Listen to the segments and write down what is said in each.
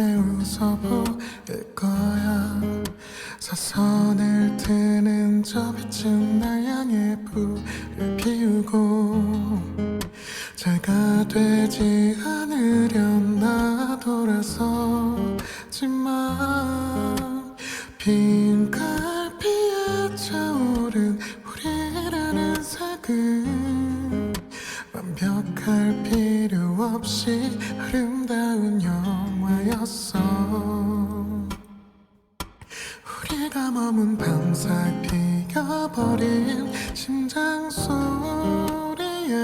에 웃어보일 거야. 사선을 트는 저 빛은 날 향해 불을 피우고 제가 되지 않으련 나 돌아서지만 빈 갈피에 차오른 우리라는 색은 없이 아름다운 영화였어. 우리가 머문 밤사이 피어버린 심장 소리에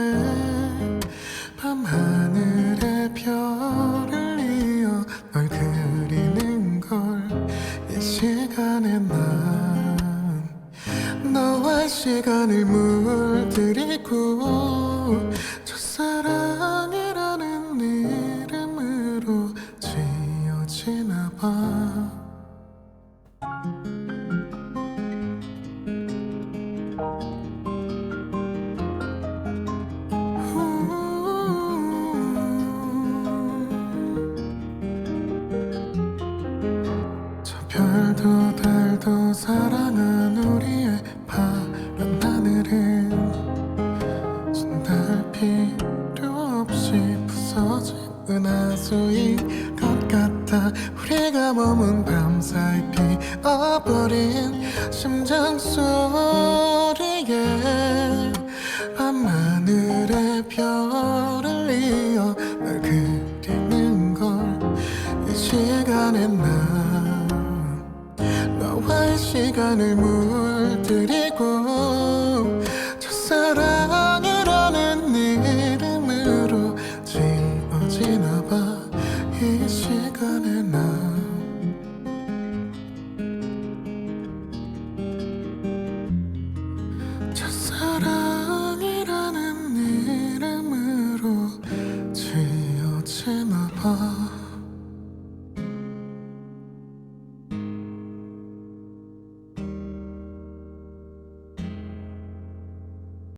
밤하늘의 별을 이어 널 그리는 걸 이 시간에 난 너와 시간을 물들이고 없이 부서진 은하수인 것 같아. 우리가 머문 밤사이 피어버린 심장 소리에 밤하늘의 별을 이어 날 그리는 걸 이 시간에 난 너와의 시간을 물들이고 첫사랑 什么破？